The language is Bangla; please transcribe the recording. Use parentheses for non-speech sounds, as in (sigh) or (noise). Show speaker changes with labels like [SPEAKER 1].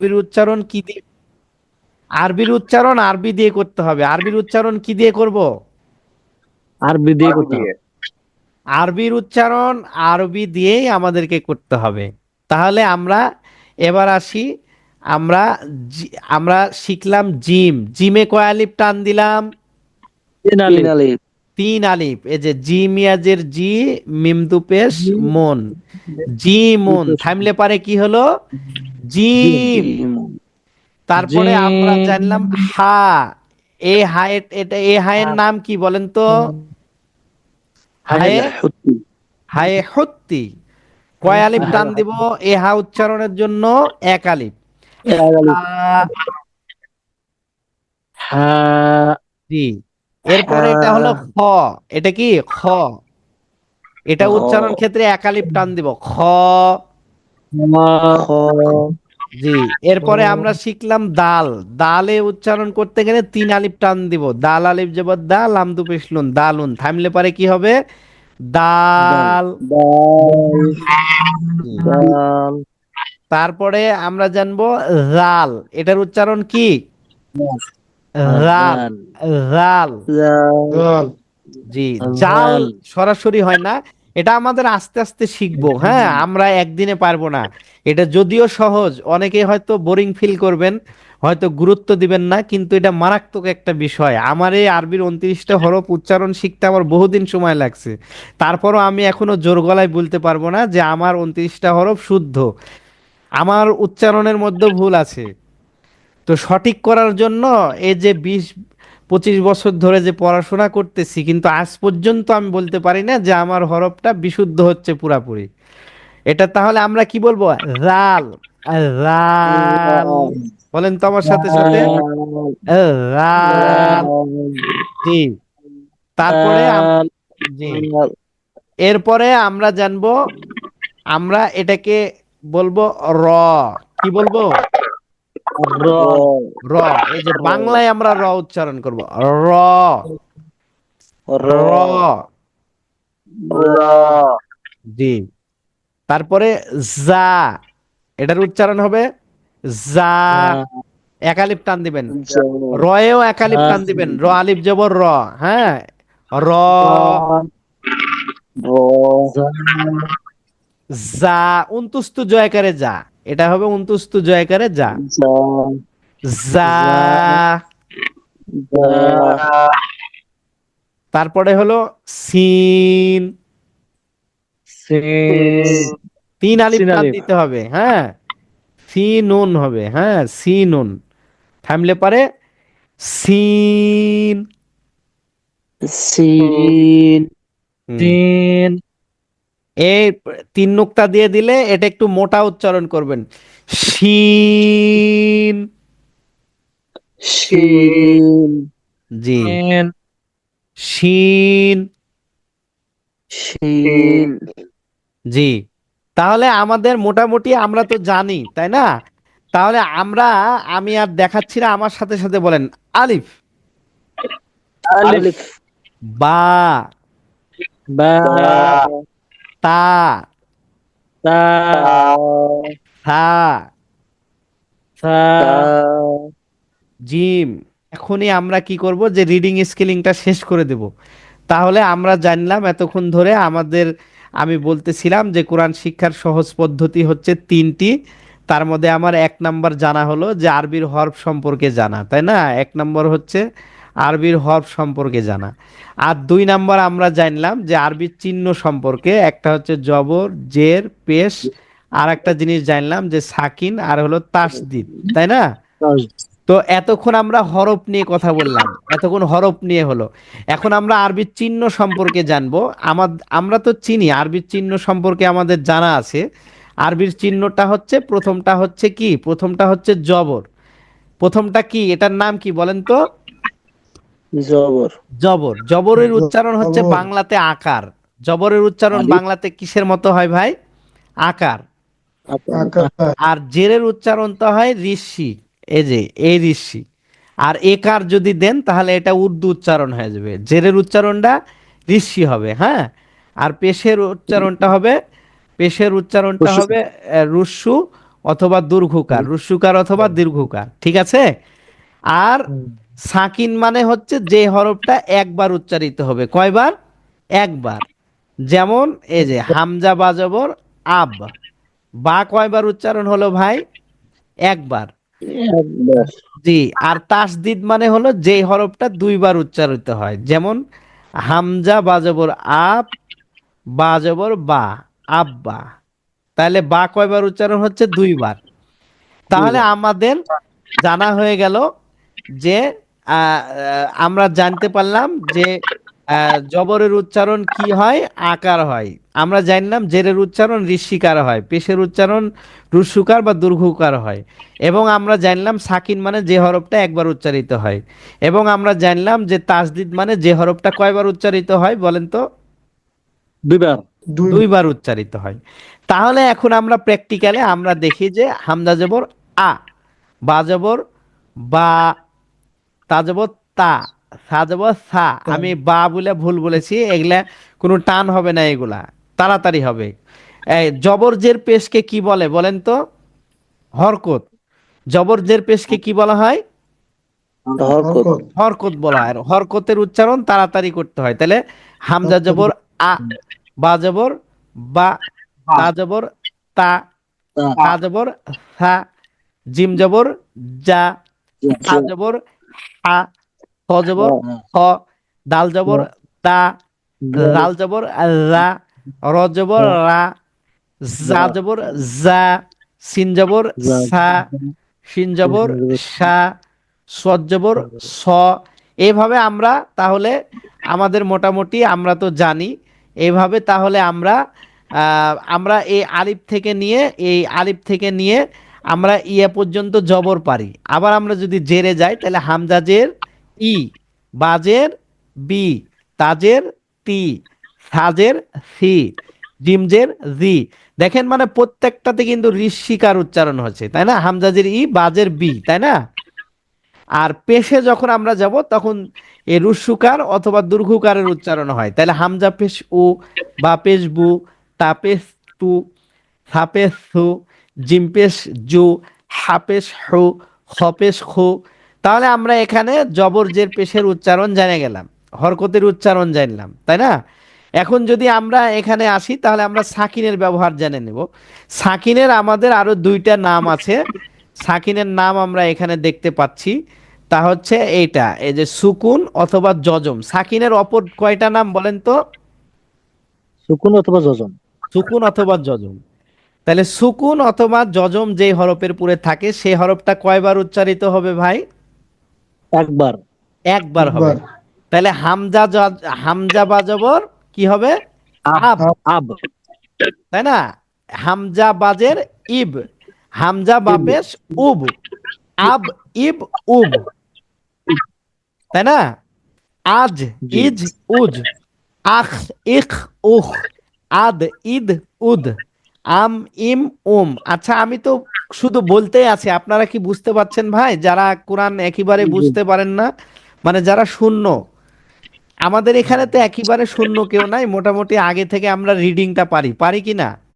[SPEAKER 1] আরবির উচ্চারণ কি দিয়ে? আরবির উচ্চারণ আরবি দিয়ে করতে হবে। আরবির উচ্চারণ কি দিয়ে করব?
[SPEAKER 2] আরবি দিয়ে করতে হবে।
[SPEAKER 1] আরবির উচ্চারণ আরবি দিয়েই আমাদেরকে করতে হবে। তাহলে আমরা এবার আসি। আমরা আমরা শিখলাম জিম। জিমে কয় আলিফ টান দিলাম?
[SPEAKER 2] তিন আলিফ।
[SPEAKER 3] তিন আলিফ।
[SPEAKER 1] তিন আলিফ। এই যে জি মিয়াজের জি মিমদু পেশ মন জি মন। থামলে পারে কি হলো? জিম। তারপরে আমরা জানলাম হা এ হায়ের এটা এ হায়ের নাম কি বলেন তো? হায়ে হায়ে হত্তি। কয় আলিফ টান দিব? এ হা উচ্চারণের জন্য এক আলিফ।
[SPEAKER 2] হা।
[SPEAKER 1] জি। এরপরে এটা হলো খ। এটা কি? খ। এটা উচ্চারণ ক্ষেত্রে এক আলিফ টান দিব। খ। জি এরপরে আমরা শিখলাম দাল। দালে উচ্চারণ করতে গেলে তিন আলিফ টান দিব। দাল আলিফ জবর দাল লাম দু পেশলুন দালুন। থামলে পারে কি হবে? দাল। তারপরে আমরা জানব রাল। এটার উচ্চারণ কি? রাল। রাল। জি। জাল সরাসরি হয় না। এটা আমাদের আস্তে আস্তে শিখব। (laughs) হ্যাঁ আমরা একদিনে পারব না। এটা যদিও সহজ অনেকে হয়তো বোরিং ফিল করবেন হয়তো গুরুত্ব দিবেন না কিন্তু এটা মারাত্মক একটা বিষয়। আমার এই আরবির উনত্রিশটা হরফ উচ্চারণ শিখতে আমার বহুদিন সময় লাগছে। তারপরও আমি এখনও জোর গলায় বলতে পারব না যে আমার উনত্রিশটা হরফ শুদ্ধ। আমার উচ্চারণের মধ্যে ভুল আছে। তো সঠিক করার জন্য এই যে বিশ পঁচিশ বছর ধরে যে পড়াশোনা করতেছি, কিন্তু আজ পর্যন্ত আমি বলতে পারি না যে আমার হরফটা বিশুদ্ধ হচ্ছে পুরাপুরি। এটা তাহলে আমরা কি বলব? রাল। রাল। বলেন তো আমার সাথে সাথে। তারপরে এরপরে আমরা জানব, আমরা এটাকে বলব র। কি বলব?
[SPEAKER 3] র
[SPEAKER 1] র এই যে বাংলায় আমরা র উচ্চারণ করব। র
[SPEAKER 3] র
[SPEAKER 1] জি। তারপরে জা এটার উচ্চারণ হবে জা একালিপ টান দিবেন। রয়েও একালিপ টান দিবেন। র আলিফ জবর র হ্যাঁ। র। যা উন্তুস্তু জয়কারে যা। এটা হবে উন্তুস্তু জয়কারে যা। যা। তারপরে হলো সিন। তিন আলিফ
[SPEAKER 2] সিন।
[SPEAKER 1] দিতে হবে হ্যাঁ। সি নুন হবে হ্যাঁ সি নুন থামলে পারে সিন।
[SPEAKER 3] সিন।
[SPEAKER 1] হুম। এই তিন নুক্তা দিয়ে দিলে এটা একটু মোটা উচ্চারণ করবেন। শিন।
[SPEAKER 3] শিন।
[SPEAKER 1] জি। শিন।
[SPEAKER 3] শিন।
[SPEAKER 1] জি। তাহলে আমাদের মোটামুটি আমরা তো জানি তাই না? তাহলে আমরা আমি আর দেখাচ্ছি না আমার সাথে সাথে বলেন আলিফ।
[SPEAKER 3] আলিফ।
[SPEAKER 1] বা।
[SPEAKER 2] বা।
[SPEAKER 1] তা।
[SPEAKER 2] তা।
[SPEAKER 1] থা
[SPEAKER 2] সা
[SPEAKER 1] জিম এখনই আমরা কি করব যে রিডিং স্কিলিংটা শেষ করে দেব। তাহলে আমরা জানলাম এতক্ষণ ধরে আমাদের আমি বলতেছিলাম যে কোরআন শিক্ষার সহজ পদ্ধতি হচ্ছে তিনটি। তার মধ্যে আমার এক নাম্বার জানা হলো যে আরবির হরফ সম্পর্কে জানা তাই না? এক নম্বর হচ্ছে আরবির হরফ সম্পর্কে জানা। আর দুই নাম্বার আমরা জানলাম যে আরবির চিহ্ন সম্পর্কে একটা হচ্ছে জবর, জের, পেশ আর একটা জিনিস জানলাম যে সাকিন, আর হলো তাসদিদ, তাই না? তো এতক্ষণ আমরা হরফ নিয়ে কথা বললাম, এতক্ষণ হরফ নিয়ে হলো। এখন আমরা আরবির চিহ্ন সম্পর্কে জানব। আমার আমরা তো চিনি, আরবির চিহ্ন সম্পর্কে আমাদের জানা আছে। আরবির চিহ্নটা হচ্ছে, প্রথমটা হচ্ছে কি? প্রথমটা হচ্ছে জবর। প্রথমটা কি? এটার নাম কি বলেন তো?
[SPEAKER 3] জবর।
[SPEAKER 1] জবর। জবরের উচ্চারণ হচ্ছে বাংলাতে আকার। জবরের উচ্চারণ বাংলাতে কিসের মতো হয় ভাই? আকার।
[SPEAKER 4] আকার।
[SPEAKER 1] আর জেরের উচ্চারণ তো হয় ঋষি। এই যে এই ঋষি। আর একার যদি দেন তাহলে এটা উর্দু উচ্চারণ হয়ে যাবে। জেরের উচ্চারণটা ঋষি হবে হ্যাঁ? আর পেশের উচ্চারণটা হবে পেশের উচ্চারণটা হবে রুস্সু অথবা দীর্ঘকার। রুস্যুকার অথবা দীর্ঘকার। ঠিক আছে? আর সাকিন মানে হচ্ছে যে হরফটা একবার উচ্চারিত হবে। কয়বার? একবার। যেমন এই যে হামজা বাজবর আব। বা কয়বার উচ্চারণ হলো ভাই? একবার। জি আর তাসদিদ মানে হলো যে হরফটা দুইবার উচ্চারিত হয়। যেমন হামজা বাজবর আব বাজবর বা আব্বা। তাহলে বা কয়বার উচ্চারণ হচ্ছে? দুইবার। তাহলে আমাদের জানা হয়ে গেল যে আমরা জানতে পারলাম যে জবরের উচ্চারণ কি হয়? আকার হয়। আমরা জানলাম জেরের উচ্চারণ ঋষিকার হয় পেশের উচ্চারণ রুসুকার বা দুর্ঘুকার হয়। এবং আমরা জানলাম সাকিন মানে যে হরফটা একবার উচ্চারিত হয়। এবং আমরা জানলাম যে তাসদিদ মানে যে হরফটা কয়বার উচ্চারিত হয় বলেন তো?
[SPEAKER 2] দুইবার।
[SPEAKER 1] দুইবার উচ্চারিত হয়। তাহলে এখন আমরা প্র্যাকটিক্যালে আমরা দেখি যে হামজা জবর আ বা জবর বা তা তা সা। জবর সা আমি বা বলে ভুল বলেছি এগুলা কোনো টান হবে না এগুলা তাড়াতাড়ি হবে। এই জবর জের পেশকে কি বলে বলেন তো? হরকত। জবর জের পেশকে কি বলা হয়?
[SPEAKER 3] হরকত।
[SPEAKER 1] হরকত বলা হয়। আর হরকতের উচ্চারণ তাড়াতাড়ি করতে হয়। তাহলে হামজা জবর আ বা জবর বা তা জবর তা তা। জবর সা জিম জবর যা হা জবর হা হ জবর হ দাল জবর লাল জবর রা র জবর রা জা জবর জা সিন জবর সা শিন জবর সা সদ জবর স। এইভাবে আমরা তাহলে আমাদের মোটামুটি আমরা তো জানি। এভাবে তাহলে আমরা আহ, আমরা এই আলিফ থেকে নিয়ে এই আলিফ থেকে নিয়ে আমরা ইয়া পর্যন্ত জবর পারি। আবার আমরা যদি জেরে যাই, তাহলে হামজাজের ই, বাজের বি, তাজের তি, সাজের সি ডিমজের জি। দেখেন মানে প্রত্যেকটাতে কিন্তু ঋষিকার উচ্চারণ হচ্ছে, তাই না? হামজাজের ই, বাজের বি, তাই না? আর পেশে যখন আমরা যাব, তখন এ রুসুকার অথবা দুর্ঘুকারের উচ্চারণ হয়। তাহলে হামজা পেশ উ, বা পেশ বু, তা পেশ তু হাপেশ হু জিমপেশ জু হাপেশ হু হপেশ হু। তাহলে আমরা এখানে জবরজের পেশের উচ্চারণ জেনে গেলাম হরকতের উচ্চারণ জানলাম তাই না? এখন যদি আমরা এখানে আসি তাহলে আমরা সাকিনের ব্যবহার জেনে নেব। সাকিনের আমাদের আরও দুইটা নাম আছে। সাকিনের নাম আমরা এখানে দেখতে পাচ্ছি। তা হচ্ছে এইটা এই যে সুকুন অথবা জজম। সাকিনের অপর কয়টা নাম বলেন তো?
[SPEAKER 2] সুকুন অথবা যজন
[SPEAKER 1] সুকুন অথবা জজম। তাহলে সুকুন অথবা জজম যে হরফের পুরে থাকে সেই হরফটা কয়বার উচ্চারিত হবে ভাই?
[SPEAKER 2] একবার।
[SPEAKER 1] একবার হবে। তাহলে হামজা হামজা বাজবর কি হবে? আব
[SPEAKER 2] আব।
[SPEAKER 1] তাই না? হামজা বাজের ইব। হামজা বাপেশ উব। আব ইব উব। তাই না? আজ ইজ উজ। আখ ইখ উখ আদ ইদ উদ। আম ইম উম। আচ্ছা আমি তো শুধু বলতে আছি আপনারা কি বুঝতে পারছেন ভাই? যারা কোরআন একেবারে বুঝতে পারেন না মানে যারা শূন্য। আমাদের এখানে তো একেবারে শূন্য কেউ নাই মোটামুটি আগে থেকে আমরা রিডিংটা পারি। পারি কি না?